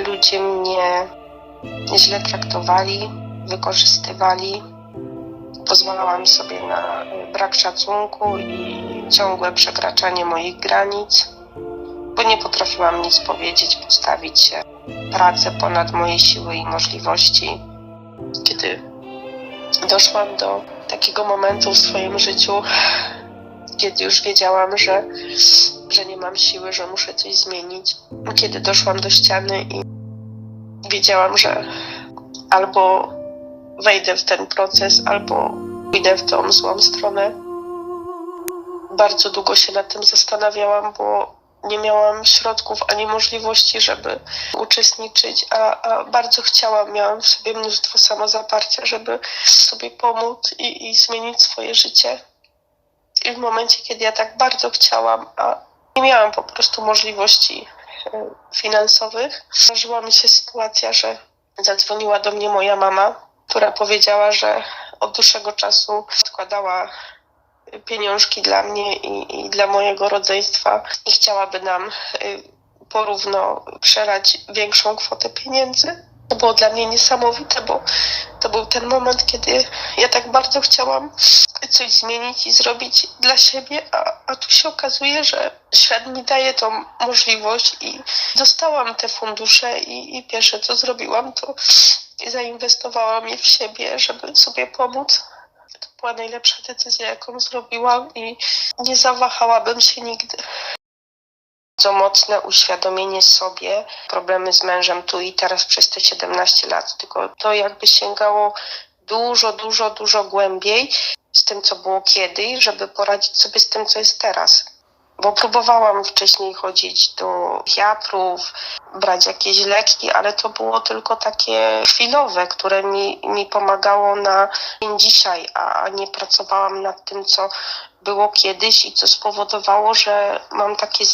ludzie mnie źle traktowali, wykorzystywali. Pozwalałam sobie na brak szacunku i ciągłe przekraczanie moich granic, bo nie potrafiłam nic powiedzieć, postawić się pracę ponad moje siły i możliwości. Kiedy doszłam do takiego momentu w swoim życiu, kiedy już wiedziałam, że, że nie mam siły, że muszę coś zmienić. Kiedy doszłam do ściany i wiedziałam, że albo wejdę w ten proces, albo pójdę w tą złą stronę. Bardzo długo się nad tym zastanawiałam, bo nie miałam środków ani możliwości, żeby uczestniczyć, a, a bardzo chciałam, miałam w sobie mnóstwo samozaparcia, żeby sobie pomóc i, i zmienić swoje życie. I w momencie, kiedy ja tak bardzo chciałam, a nie miałam po prostu możliwości e, finansowych, zdarzyła mi się sytuacja, że zadzwoniła do mnie moja mama, która powiedziała, że od dłuższego czasu składała pieniążki dla mnie i, i dla mojego rodzeństwa i chciałaby nam y, porówno przelać większą kwotę pieniędzy. To było dla mnie niesamowite, bo to był ten moment, kiedy ja tak bardzo chciałam coś zmienić i zrobić dla siebie, a, a tu się okazuje, że świat mi daje tą możliwość i dostałam te fundusze i, i pierwsze co zrobiłam, to zainwestowałam je w siebie, żeby sobie pomóc. To była najlepsza decyzja, jaką zrobiłam i nie zawahałabym się nigdy. Bardzo mocne uświadomienie sobie, problemy z mężem tu i teraz przez te 17 lat, tylko to jakby sięgało dużo, dużo, dużo głębiej z tym, co było kiedyś, żeby poradzić sobie z tym, co jest teraz. Bo próbowałam wcześniej chodzić do wiatrów, brać jakieś leki, ale to było tylko takie chwilowe, które mi, mi pomagało na dzień dzisiaj, a nie pracowałam nad tym, co było kiedyś i co spowodowało, że mam takie